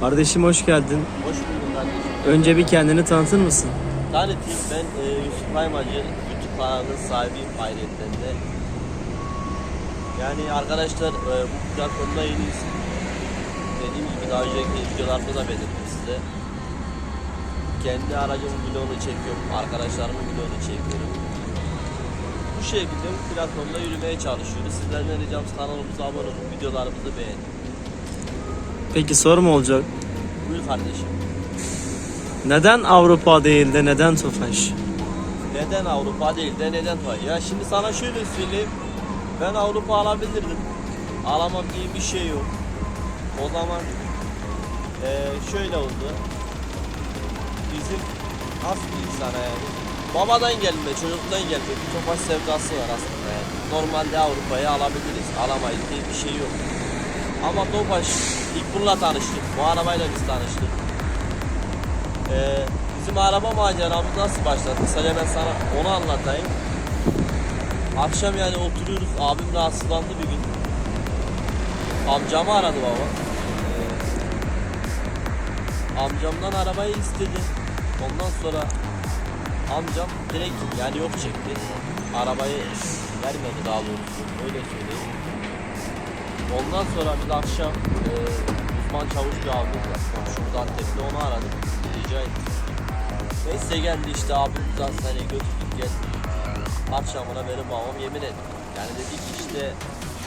Kardeşim hoş geldin. Hoş bulduk kardeşim. Önce bir kendini tanıtır mısın? Tanıtayım ben e, Yusuf Kaymacı, YouTube kanalının sahibiyim ayrıyetten de. Yani arkadaşlar e, bu platformda yeniyiz. Dediğim gibi daha önceki videolarda da belirttim size. Kendi aracımın vlogunu çekiyorum, arkadaşlarımın vlogunu çekiyorum. Bu şekilde bu platformda yürümeye çalışıyoruz. Sizlerden ricamız kanalımıza abone olun, videolarımızı beğenin. Peki soru mu olacak? Buyur kardeşim. Neden Avrupa değil de neden Tofaş? Neden Avrupa değil de neden Toy? Ya şimdi sana şöyle söyleyeyim. Ben Avrupa alabilirdim. Alamam diye bir şey yok. O zaman eee, şöyle oldu. Bizim nasıl diyeyim sana yani? Babadan gelme, çocuktan gelme bir topaç sevdası var aslında yani. Normalde Avrupa'yı alabiliriz. Alamayız diye bir şey yok. Ama Topaş ilk bununla tanıştık. Bu arabayla biz tanıştık. Ee, bizim araba maceramız nasıl başladı? Kısaca ben sana onu anlatayım. Akşam yani oturuyoruz. Abim rahatsızlandı bir gün. Amcamı aradı baba. Ee, amcamdan arabayı istedi. Ondan sonra amcam direkt yani yok çekti. Arabayı vermedi daha doğrusu. Öyle söyleyeyim. Ondan sonra biz akşam e, uzman çavuş bir abimiz var. Komşumuz Antep'te onu aradık. Rica ettik. Neyse geldi işte abim bizi hastaneye götürdük geldik. Akşamına benim babam yemin etti. Yani dedi ki işte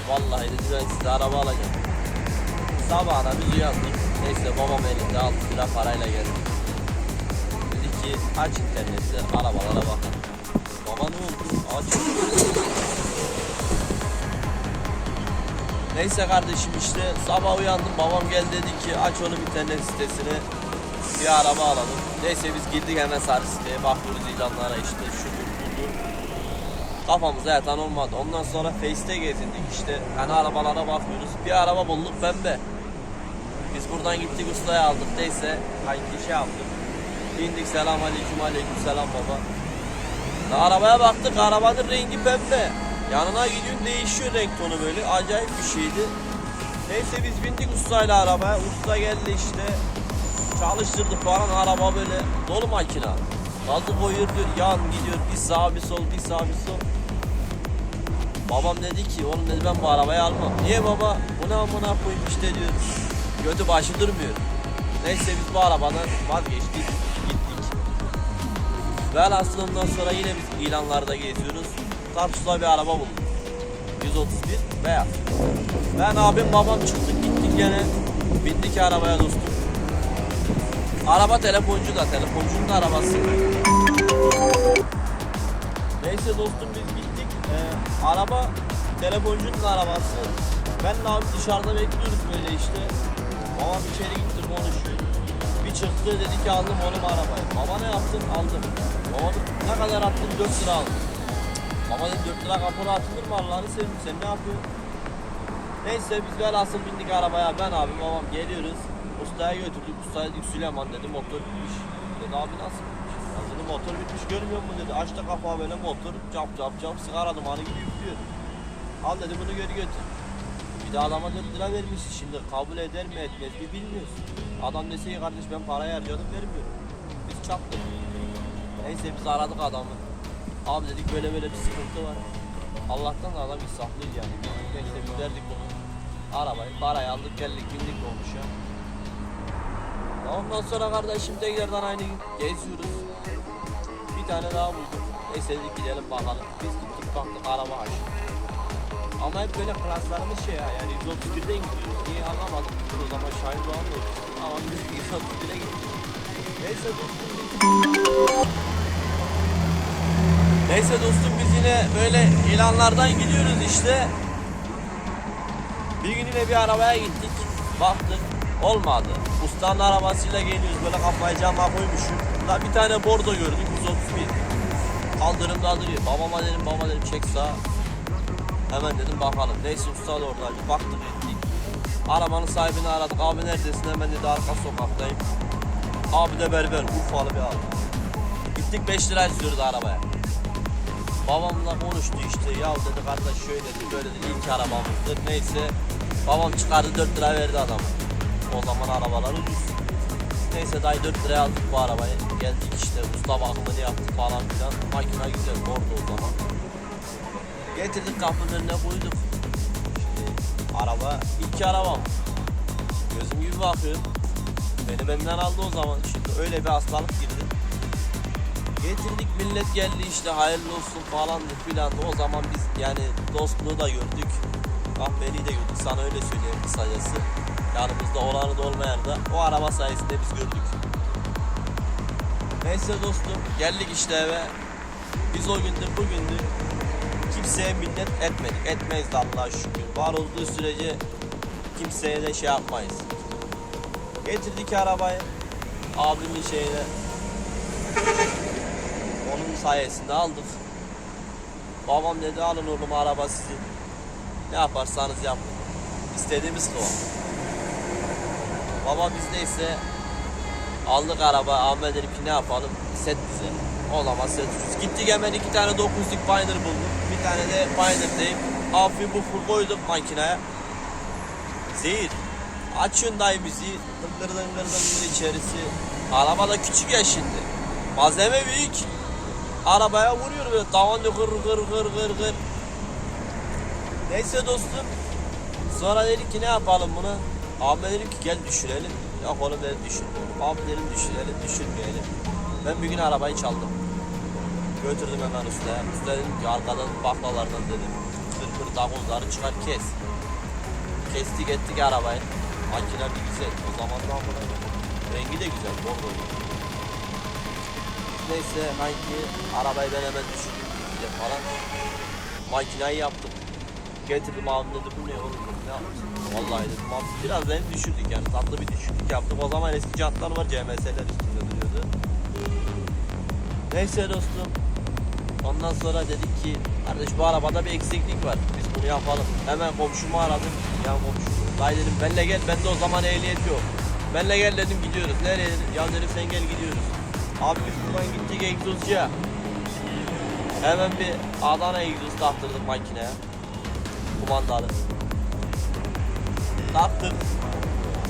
vallahi dedi ben size araba alacağım. Sabahına biz uyandık. Neyse babam elinde 6 lira parayla geldi. Dedi ki aç internette arabalara bakın. Baba ne oldu? Aç. Neyse kardeşim işte sabah uyandım babam geldi dedi ki aç onun internet sitesini bir araba alalım. Neyse biz girdik hemen sarı siteye bakıyoruz ilanlara işte şudur budur. Kafamıza yatan olmadı. Ondan sonra Face'te gezindik işte hani arabalara bakıyoruz. Bir araba bulduk pembe. Biz buradan gittik ustaya aldık neyse kanki şey yaptık. İndik selam aleyküm aleyküm selam baba. Arabaya baktık arabanın rengi pembe. Yanına gidiyorsun değişiyor renk tonu böyle acayip bir şeydi. Neyse biz bindik ustayla arabaya. Usta geldi işte. Çalıştırdık falan araba böyle dolu makina. Gazı diyor yan gidiyor bir sağ bir sol bir sağ bir sol. Babam dedi ki oğlum dedi ben bu arabayı almam. Niye baba? Bu ne amına koyayım işte diyor. Götü başı durmuyor. Neyse biz bu arabadan vazgeçtik gittik. Velhasıl ondan sonra yine biz ilanlarda geziyoruz. Tarsus'ta bir araba bulduk. 131 beyaz. Ben abim babam çıktık gittik gene. Bindik arabaya dostum. Araba telefoncu da telefoncunun da arabası. Neyse dostum biz gittik. Ee, araba telefoncunun arabası. Ben de abi dışarıda bekliyoruz böyle işte. Babam içeri gitti konuşuyor. Bir çıktı dedi ki aldım oğlum arabayı. Baba ne yaptın? Aldım. Baba ne kadar attın? 4 lira aldım. Baba dedi 4 lira kapora atılır mı Allah'ını seveyim sen ne yapıyorsun? Neyse biz velhasıl bindik arabaya ben abi babam geliyoruz. Ustaya götürdük. Usta dedik Süleyman dedi motor bitmiş. Dedi abi nasıl bitmiş? Ya dedi motor bitmiş görmüyor musun dedi. Açtı kapağı böyle motor cap cap cap sigara dumanı gibi üflüyor. Al dedi bunu geri götür. Bir de adama 4 lira vermiş. Şimdi kabul eder mi etmez mi bilmiyoruz. Adam dese ki kardeş ben parayı harcadım vermiyorum. Biz çaktık. Neyse biz aradık adamı. Abi dedik böyle böyle bir sıkıntı var. Allah'tan da adam insaflıydı yani. Biz verdik bunu. Arabayı, parayı aldık geldik bindik olmuşa. Ondan sonra kardeşim tekrardan aynı geziyoruz. Bir tane daha bulduk. Neyse dedik gidelim bakalım. Biz gittik baktık araba aç. Ama hep böyle klaslarımız şey ya yani 131'den gidiyoruz. Niye anlamadım. Dur o zaman Şahin Doğan da. Ama biz 131'e gittik. Neyse dostum Neyse dostum biz yine böyle ilanlardan gidiyoruz işte. Bir gün yine bir arabaya gittik. Baktık olmadı. Ustanın arabasıyla geliyoruz böyle kafayı cama koymuşum. Da bir tane bordo gördük 131. Kaldırımda duruyor. Babama dedim baba dedim çek sağa. Hemen dedim bakalım. Neyse usta da oradaydı. Baktık ettik. Arabanın sahibini aradık. Abi neredesin? Hemen dedi arka sokaktayım. Abi de berber. Urfalı bir abi. Gittik 5 lira istiyordu arabaya. Babamla konuştu işte ya dedi kardeş şöyle dedi böyle dedi ilk arabamızdır neyse babam çıkardı 4 lira verdi adama. O zaman arabalar ucuz. Neyse dayı 4 liraya aldık bu arabayı. Geldik işte usta bakımını yaptık falan filan. Makine güzel bordo o zaman. Getirdik kapının önüne koyduk. Şimdi araba ilk arabam. Gözüm gibi bakıyorum. Beni benden aldı o zaman. Şimdi öyle bir hastalık girdi. Getirdik millet geldi işte hayırlı olsun falandı filandı. O zaman biz yani dostluğu da gördük. Kahveliği de gördük. Sana öyle söyleyeyim kısacası. Yanımızda olanı da olmayanı da o araba sayesinde biz gördük. Neyse dostum geldik işte eve. Biz o gündür bugündür kimseye minnet etmedik. Etmeyiz de Allah'a şükür. Var olduğu sürece kimseye de şey yapmayız. Getirdik arabayı. Abimin şeyine. Sayesinde aldık. Babam dedi alın oğlum araba sizin. Ne yaparsanız yapın. İstediğimiz o. Baba biz neyse aldık araba Ahmet dedim ki ne yapalım set bize. O zaman set ucuz. Gittik hemen iki tane 9'luk binder bulduk. Bir tane de binder deyip afi bu full koyduk makineye. Zehir. Açın dayı müziği. Dıngır dıngır dıngır içerisi. Araba da küçük ya şimdi. Malzeme büyük. Arabaya vuruyor böyle tavan gır gır gır gır gır. Neyse dostum. Sonra dedik ki ne yapalım bunu? Abi dedim ki gel düşürelim. Yok oğlum dedim düşürmeyelim. Abi dedim düşürelim düşürmeyelim. Ben bir gün arabayı çaldım. Götürdüm hemen ustaya. Usta dedim ki arkadan baklalardan dedim. Kır kır davulları çıkar kes. Kestik ettik arabayı. Makine bir güzel. O zaman da Rengi de güzel. Bordo. Neyse hangi arabayı ben hemen düşürdüm diye falan. Makineyi yaptım. Getirdim abim dedi bu ne oğlum ne yaptın? Vallahi dedim abi biraz da düşürdük yani tatlı bir düşüklük yaptık. O zaman eski jantlar var CMS'ler üstünde duruyordu. Neyse dostum. Ondan sonra dedik ki kardeş bu arabada bir eksiklik var. Biz bunu yapalım. Hemen komşumu aradım. Ya komşum. Dayı dedim benle gel. Bende o zaman ehliyet yok. Benle gel dedim gidiyoruz. Nereye. Ya dedim sen gel gidiyoruz. Abi biz buradan gittik egzozcuya. Hemen bir Adana egzoz taktırdık makineye. Kumandalı. Taktık.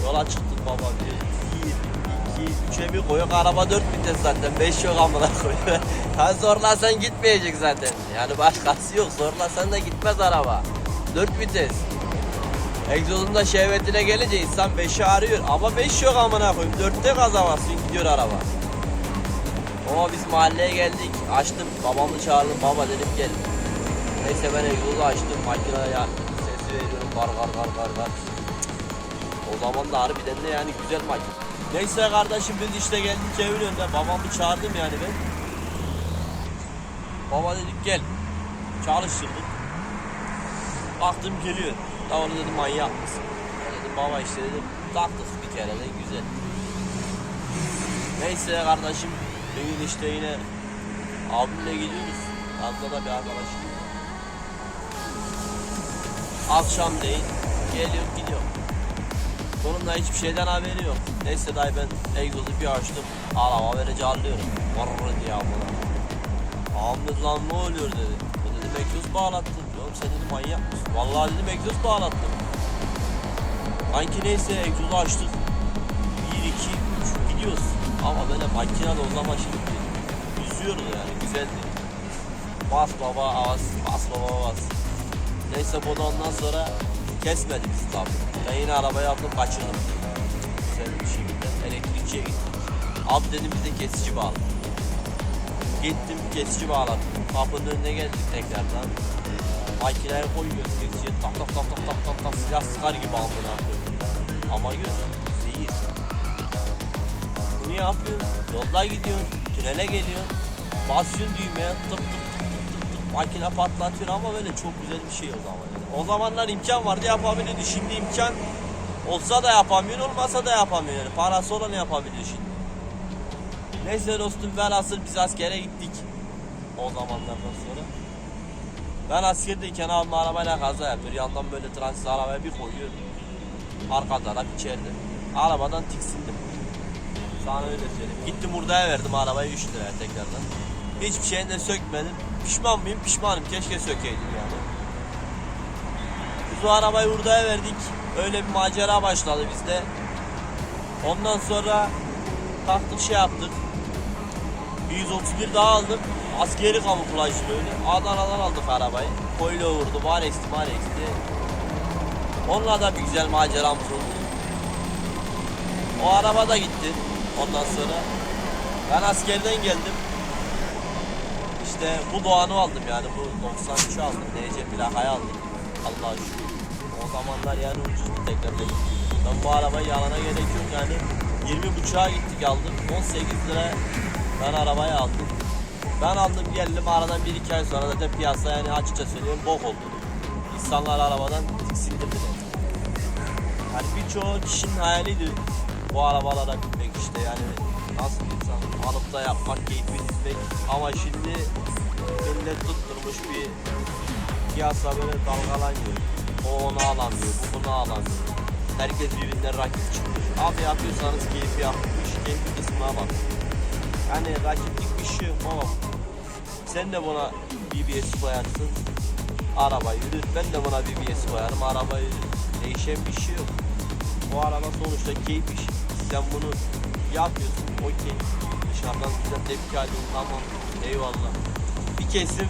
Yola çıktık baba. Bir, iki, iki, üçe bir koyuk. Araba dört vites zaten. Beş yok amına koyuyor. Ha zorlasan gitmeyecek zaten. Yani başkası yok. Zorlasan da gitmez araba. Dört vites. Egzozun da şehvetine gelince insan 5'i arıyor. Ama 5 yok amına koyayım. 4'te gaza basıyor gidiyor araba. Ama biz mahalleye geldik. Açtım. Babamı çağırdım. Baba dedim gel. Neyse ben egzozu açtım. Makineye sesi veriyorum. Kar kar kar kar kar. O zaman da harbiden de yani güzel makine. Neyse kardeşim biz işte geldik evin önünde. Babamı çağırdım yani ben. Baba dedik gel. Çalıştırdık. Baktım geliyor. Tamam dedim manyak mısın? Dedim baba işte dedim taktık bir kere de güzel. Neyse kardeşim bir gün işte yine abimle gidiyoruz. Fazla da bir arkadaşım. Akşam değil geliyor gidiyor. Sonunda hiçbir şeyden haberi yok. Neyse dayı ben egzozu bir açtım. Araba verici alıyorum. Varır diye amına. Ahmet lan ne oluyor dedi. Ben dedim egzoz bağlattım. Oğlum sen dedim manyak mısın? Vallahi dedim egzoz bağlattım. Sanki neyse egzozu açtık. 1, 2, 3 gidiyoruz. Ama böyle makinede o zaman şimdi yüzüyoruz yani güzeldi. Bas baba az, bas baba bas. Neyse bu da ondan sonra kesmedi bizi tabi. Ben yine arabayı aldım kaçırdım. Güzel bir şekilde elektrikçiye gittim. Abi dedim bize kesici bağlı. Gittim kesici bağladım. Kapının önüne geldik tekrardan. Makineye koyuyoruz kesiciye tak tak tak tak tak tak tak silah sıkar gibi amına koyuyor. Ama göz zehir. Yapıyorsun. Yolda gidiyorsun. Tünele geliyorsun. Basıyorsun düğmeye tıp tıp tıp tıp tıp. Makine patlatıyor ama böyle çok güzel bir şey o zaman. Yani. O zamanlar imkan vardı yapabiliyordu. Şimdi imkan olsa da yapamıyor, olmasa da yapamıyor. Yani parası olan yapabiliyor şimdi. Neyse dostum velhasıl biz askere gittik. O zamanlardan sonra. Ben askerdeyken abim arabayla kaza yapıyor. Yandan böyle transit arabaya bir koyuyor. Arka taraf içeride. Arabadan tiksindim. Sana öyle söyleyeyim. Gittim hurdaya verdim arabayı 3 liraya tekrardan. Hiçbir şeyini sökmedim. Pişman mıyım? Pişmanım. Keşke sökeydim yani. Biz o arabayı hurdaya verdik. Öyle bir macera başladı bizde. Ondan sonra kalktık şey yaptık. 131 daha aldık. Askeri kamuflajlı öyle. Adana'dan aldık arabayı. Koyla vurdu. Var eksti, var eksti. Onunla da bir güzel maceramız oldu. O araba da gitti. Ondan sonra ben askerden geldim. İşte bu Doğan'ı aldım yani bu 93'ü aldım. DC plakayı aldım. Allah'a şükür. O zamanlar yani ucuzdu tekrar dedim. Ben bu arabayı yalana gerek yok yani 20 buçuğa gittik aldım. 18 lira ben arabayı aldım. Ben aldım geldim aradan 1-2 ay sonra zaten piyasa yani açıkça söylüyorum bok oldu. İnsanlar arabadan tiksindirdiler. Yani birçoğu kişinin hayaliydi bu arabalara binmek işte yani nasıl insan alıp da yapmak, keyfini izlemek ama şimdi millet tutturmuş bir piyasa böyle dalgalanıyor. O onu alamıyor, bu bunu alamıyor. Herkes birbirine rakip çıkmış. Abi yapıyorsanız keyfi yapmış, keyfi kısmına bak. Yani rakiplik bir şey yok ama sen de buna BBS koyarsın. Araba yürüt. Ben de buna BBS koyarım. Araba yürüt. Değişen bir şey yok. Bu araba sonuçta keyif işi. Sen bunu yapıyorsun. Okey. Dışarıdan güzel tepki alıyorsun. Tamam. Eyvallah. Bir kesim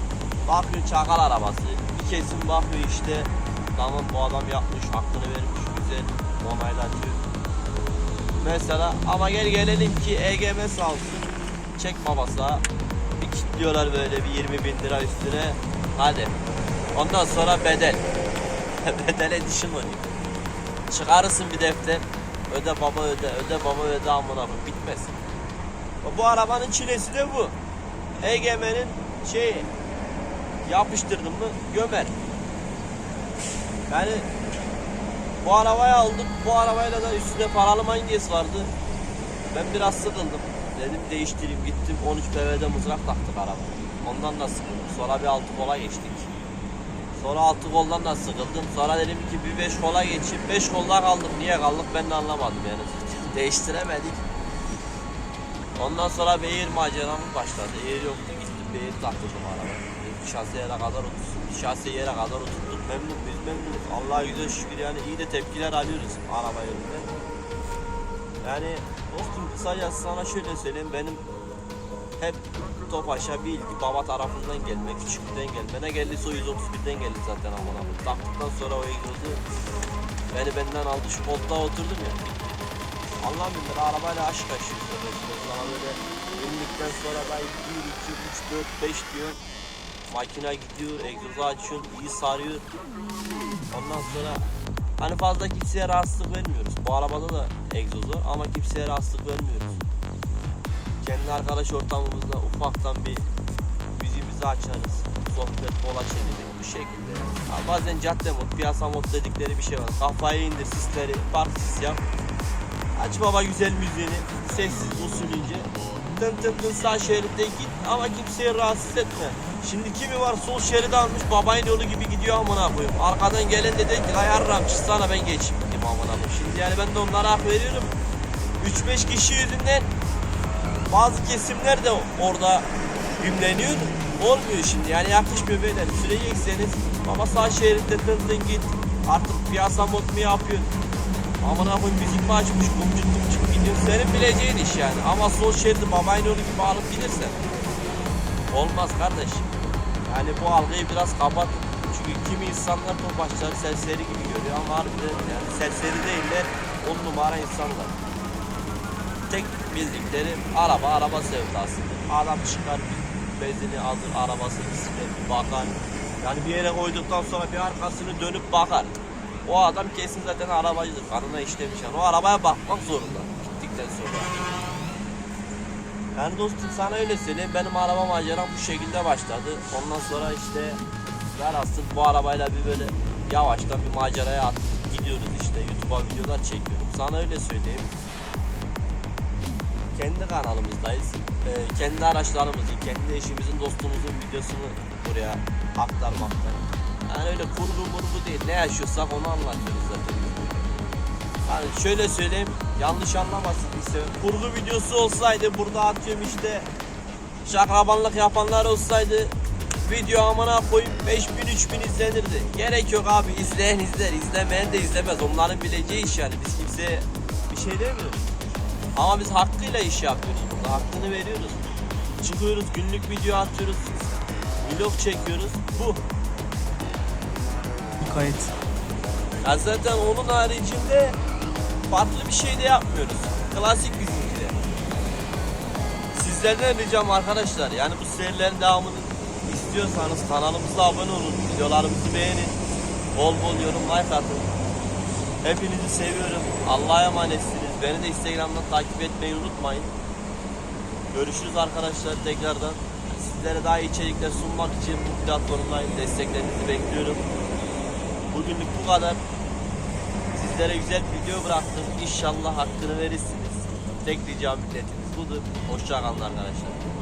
bakıyor çakal arabası. Bir kesim bakıyor işte tamam bu adam yapmış, hakkını vermiş, güzel onaylatıyor. Mesela ama gel gelelim ki EGM sağ olsun. Çek babasa. Bir kilitliyorlar böyle bir 20 bin lira üstüne. Hadi. Ondan sonra bedel. bedel edition oluyor. Çıkarırsın bir defter. Öde baba öde, öde baba öde amına koyayım. Bitmez. Bu arabanın çilesi de bu. EGM'nin şeyi yapıştırdım mı gömer. Yani bu arabayı aldık. Bu arabayla da üstünde paralı manyes vardı. Ben biraz sıkıldım. Dedim değiştireyim gittim 13 BV'de mızrak taktık araba. Ondan da sıkıldım. Sonra bir altı kola geçtik. Sonra altı koldan da sıkıldım. Sonra dedim ki bir beş kola geçeyim. Beş kolda kaldım. Niye kaldık ben de anlamadım yani. Değiştiremedik. Ondan sonra Beyir maceramız başladı. Yer yoktu gittim Beyir taktırdım araba. Şase yere kadar otursun. Şase yere kadar oturduk. Memnun biz memnunuz. Allah'a güzel şükür yani iyi de tepkiler alıyoruz araba yönünde. Yani dostum kısacası sana şöyle söyleyeyim benim hep Topaş'a bir ilgi baba tarafından gelme, küçükten gelme. Ne geldiyse o 131'den geldi zaten amına koyayım. Taktıktan sonra o egzozu beni benden aldı şu koltuğa oturdum ya. Allah'ım bilir arabayla aşk böyle. Sana böyle bindikten sonra ben 1, 2, 3, 4, 5 diyor. Makine gidiyor, egzozu açıyorsun, iyi sarıyor. Ondan sonra hani fazla kimseye rahatsızlık vermiyoruz. Bu arabada da egzozu ama kimseye rahatsızlık vermiyoruz. Kendi arkadaş ortamımızda ufaktan bir müziğimizi açarız. Sohbet, mola çevirir bu şekilde. Ha, bazen cadde mod, piyasa mod dedikleri bir şey var. Kafayı indir, sisleri, park sis yap. Aç baba güzel müziğini, sessiz usulünce. Tın tın tın sağ şeritte git ama kimseyi rahatsız etme. Şimdi kimi var sol şeridi almış babayın yolu gibi gidiyor amına koyayım. Arkadan gelen de dedi ki ayarram çıksana ben geçeyim amına koyayım. Şimdi yani ben de onlara hak veriyorum. 3-5 kişi yüzünden bazı kesimler de orada gümleniyor. Olmuyor şimdi yani yakışmıyor beyler. Sürecekseniz baba sağ şeritte tın git. Artık piyasa mod mu yapıyorsun? Amına koyayım müzik mi açmış kumcuk kumcuk gidiyor. Senin bileceğin iş yani. Ama sol şeridi babayın yolu gibi alıp gidersen olmaz kardeş. Yani bu algıyı biraz kapat. Çünkü kimi insanlar topaçları serseri gibi görüyor ama harbiden yani serseri değiller. On numara insanlar. Tek bildikleri araba araba sevdası. Adam çıkar bir bezini alır arabasını siler bir bakar. Yani bir yere koyduktan sonra bir arkasını dönüp bakar. O adam kesin zaten arabacıdır. Kanına işlemiş yani. O arabaya bakmak zorunda. Gittikten sonra. Yani dostum sana öyle söyleyeyim. Benim araba maceram bu şekilde başladı. Ondan sonra işte velhasıl bu arabayla bir böyle yavaştan bir maceraya attık. Gidiyoruz işte. YouTube'a videolar çekiyorum. Sana öyle söyleyeyim. Kendi kanalımızdayız. Ee, kendi araçlarımızın, kendi eşimizin, dostumuzun videosunu buraya aktarmakta. Yani öyle kurgu murgu değil. Ne yaşıyorsak onu anlatıyoruz zaten. Yani şöyle söyleyeyim, yanlış anlamasın ise kurgu videosu olsaydı burada atıyorum işte şakrabanlık yapanlar olsaydı video amına koyup 5000 3000 izlenirdi. Gerek yok abi izleyen izler, izlemeyen de izlemez. Onların bileceği iş yani. Biz kimseye bir şey demiyoruz. Ama biz hakkıyla iş yapıyoruz burada. Hakkını veriyoruz. Çıkıyoruz, günlük video atıyoruz. Vlog çekiyoruz. Bu. Kayıt. Ya zaten onun haricinde farklı bir şey de yapmıyoruz. Klasik bizimki de. Sizlerden ricam arkadaşlar yani bu serilerin devamını istiyorsanız kanalımıza abone olun, videolarımızı beğenin. Bol bol yorum like atın. Hepinizi seviyorum. Allah'a emanetsiniz. Beni de Instagram'dan takip etmeyi unutmayın. Görüşürüz arkadaşlar tekrardan. Sizlere daha iyi içerikler sunmak için bu platformdayım. Desteklerinizi bekliyorum. Bugünlük bu kadar. Sizlere güzel bir video bıraktım. İnşallah hakkını verirsiniz. Tek ricam milletimiz budur. Hoşçakalın arkadaşlar.